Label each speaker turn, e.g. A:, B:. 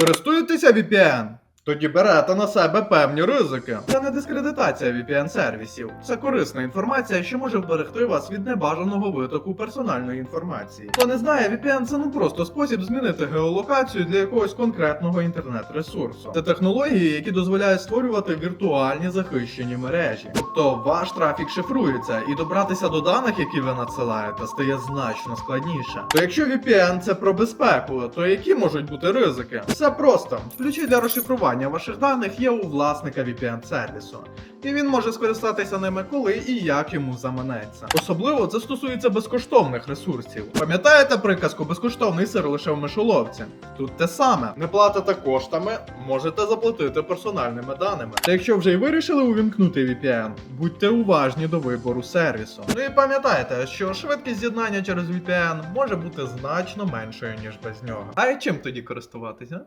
A: Користуєтеся VPN? Тоді берете на себе певні ризики. Це не дискредитація VPN-сервісів. Це корисна інформація, що може вберегти вас від небажаного витоку персональної інформації. Хто не знає, VPN це не просто спосіб змінити геолокацію для якогось конкретного інтернет-ресурсу. Це технології, які дозволяють створювати віртуальні захищені мережі. Тобто ваш трафік шифрується, і добратися до даних, які ви надсилаєте, стає значно складніше. То якщо VPN це про безпеку, то які можуть бути ризики? Все просто. Ключі для розшифрування ваших даних є у власника VPN-сервісу. І він може скористатися ними коли і як йому заманеться. Особливо це стосується безкоштовних ресурсів. Пам'ятаєте приказку безкоштовний сир лише в мишоловці? Тут те саме. Не платите коштами, можете заплатити персональними даними. Та якщо вже й вирішили увімкнути VPN, будьте уважні до вибору сервісу. Ну і пам'ятайте, що швидкість з'єднання через VPN може бути значно меншою, ніж без нього. А і чим тоді користуватися?